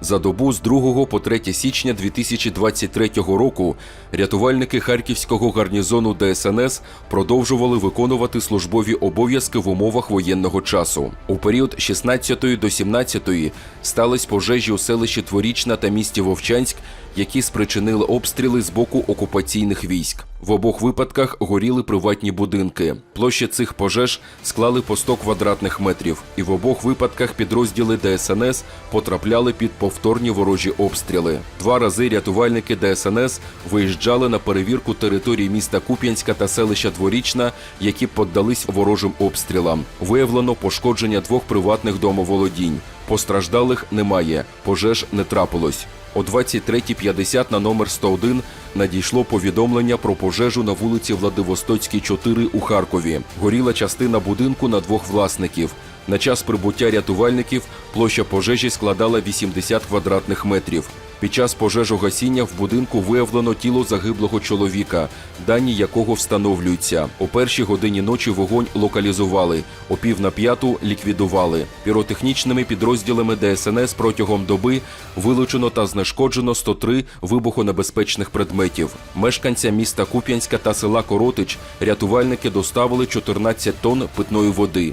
За добу з 2 по 3 січня 2023 року рятувальники харківського гарнізону ДСНС продовжували виконувати службові обов'язки в умовах воєнного часу. У період з 16 до 17 стались пожежі у селищі Творічна та місті Вовчанськ, які спричинили обстріли з боку окупаційних військ. В обох випадках горіли приватні будинки. Площі цих пожеж склали по 100 квадратних метрів, і в обох випадках підрозділи ДСНС потрапляли під повторні ворожі обстріли. Два рази рятувальники ДСНС виїжджали на перевірку території міста Куп'янська та селища Дворічна, які поддались ворожим обстрілам. Виявлено пошкодження двох приватних домоволодінь. Постраждалих немає, пожеж не трапилось. О 23.50 на номер 101 надійшло повідомлення про пожежу на вулиці Владивостоцькій, 4 у Харкові. Горіла частина будинку на двох власників. На час прибуття рятувальників площа пожежі складала 80 квадратних метрів. Під час пожежогасіння в будинку виявлено тіло загиблого чоловіка, дані якого встановлюються. О першій годині ночі вогонь локалізували, о пів на п'яту ліквідували. Піротехнічними підрозділами ДСНС протягом доби вилучено та знешкоджено 103 вибухонебезпечних предметів. Мешканцям міста Куп'янська та села Коротич рятувальники доставили 14 тонн питної води.